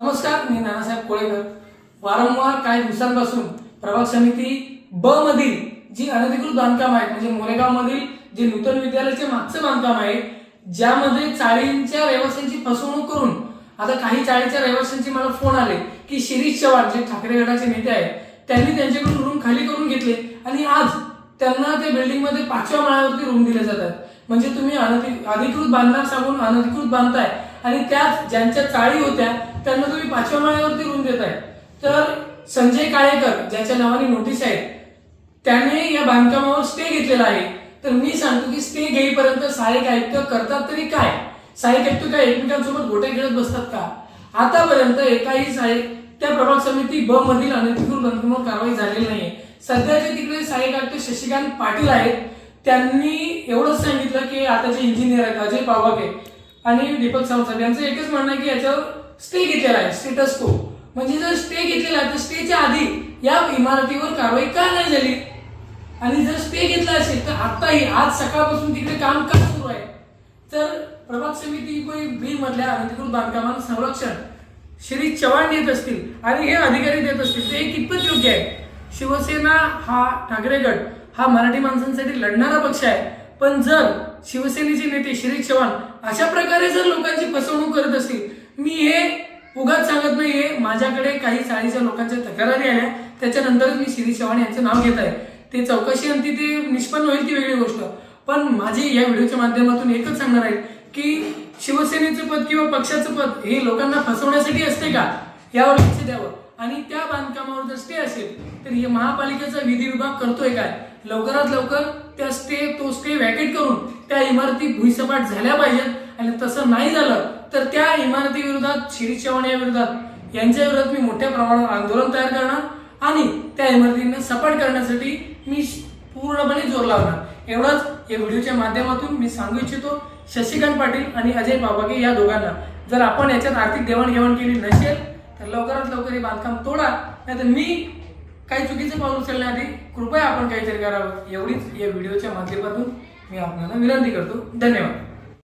नमस्कार मी नानासाहेब कोळेकर. वारंवार काही दिवसांपासून प्रभाग समिती ब मधील जी अनधिकृत बांधकाम आहेत म्हणजे मोरेगाव मधील जे नूतन विद्यालयाचे मागचं बांधकाम आहे ज्यामध्ये चाळींच्या रहिवाशांची फसवणूक करून आता काही चाळीच्या रहिवाशांचे मला फोन आले की शिरीष चव्हाण जे ठाकरे गटाचे नेते आहेत त्यांनी त्यांच्याकडून रूम खाली करून घेतले आणि आज त्यांना त्या बिल्डिंगमध्ये पाचव्या माळ्यावरती रूम दिले जातात. म्हणजे तुम्ही अधिकृत बांधणार सांगून अनधिकृत बांधताय आणि त्यात ज्यांच्या चाळी होत्या त्यांना तुम्ही पाचव्या माळ्यावरती रूम देताय. तर संजय काळेकर ज्याच्या नावाने नोटीस आहे त्याने या बांधकामावर स्टे घेतलेला आहे. तर मी सांगतो की स्टे घेईपर्यंत सहाय्यक आयुक्त करतात तरी काय? सहाय्यक आयुक्त काय एकमेकांसोबत गोट्या खेळत बसतात का? आतापर्यंत एकाही सहाय्यक त्या प्रभाग समिती ब मधील अनधिकृत बांधकामावर कारवाई झालेली नाहीये. सध्याचे तिकडे सहाय्यक आयुक्त शशिकांत पाटील आहेत. त्यांनी एवढंच सांगितलं की आता जे इंजिनियर आहेत अजय पावाके आणि दीपक सावंत यांचं एकच म्हणणं आहे की याच्यावर स्टे घेतलेला आहे स्टेटस को म्हणजे जर स्टे घेतलेला आहे तर स्टेच्या आधी या इमारतीवर कारवाई का नाही झाली? आणि जर स्टे घेतला असेल तर आताही आज सकाळपासून तिकडे काम का सुरू आहे? तर प्रभाग समिती बी मधल्या अनधिकृत बांधकामांना संरक्षण श्री चव्हाण देत असतील आणि हे अधिकारी देत असतील ते कितपत योग्य आहे? शिवसेना हा ठाकरे गट हा मराठी माणसांसाठी लढणारा पक्ष आहे. पण जर शिवसेनेचे नेते श्री चव्हाण अशा प्रकारे जर लोकांची फसवणूक करत असतील मी हे उगाच सांगत नाहीये माझ्याकडे काही चाळीच्या लोकांच्या तक्रारी आल्या त्याच्यानंतरच मी श्री चव्हाण यांचं नाव घेत आहे. ते चौकशी अंती ते निष्पन्न होईल ती वेगळी गोष्ट. पण माझी या व्हिडिओच्या माध्यमातून एकच सांगणार आहे की शिवसेनेचं पद किंवा पक्षाचं पद हे लोकांना फसवण्यासाठी असते का? यावर लक्ष द्यावं. आणि त्या बांधकामावर जर स्टे असेल तर हे महापालिकेचा विधी विभाग करतोय काय? लवकरात लवकर त्या स्टे तो स्टे व्हॅकेट करून त्या इमारती भुईसपाट झाल्या पाहिजेत. आणि तसं नाही झालं तर त्या इमारती विरोधात शिरीष चव्हाण या विरोधात यांच्या विरोधात मी मोठ्या प्रमाणावर आंदोलन तयार करणार आणि त्या इमारतींना सपाट करण्यासाठी मी पूर्णपणे जोर लावणार. एवढंच या व्हिडिओच्या माध्यमातून मी सांगू इच्छितो शशिकांत पाटील आणि अजय बाबागे या दोघांना. जर आपण याच्यात आर्थिक देवाणघेवाण केली नसेल तर लवकरात लवकर हे बांधकाम तोडा. नाहीतर मी काही चुकीचं पाऊल उचलण्याआधी कृपया आपण काहीतरी करावं. एवढीच या व्हिडिओच्या माध्यमातून मी आपल्याला विनंती करतो. धन्यवाद.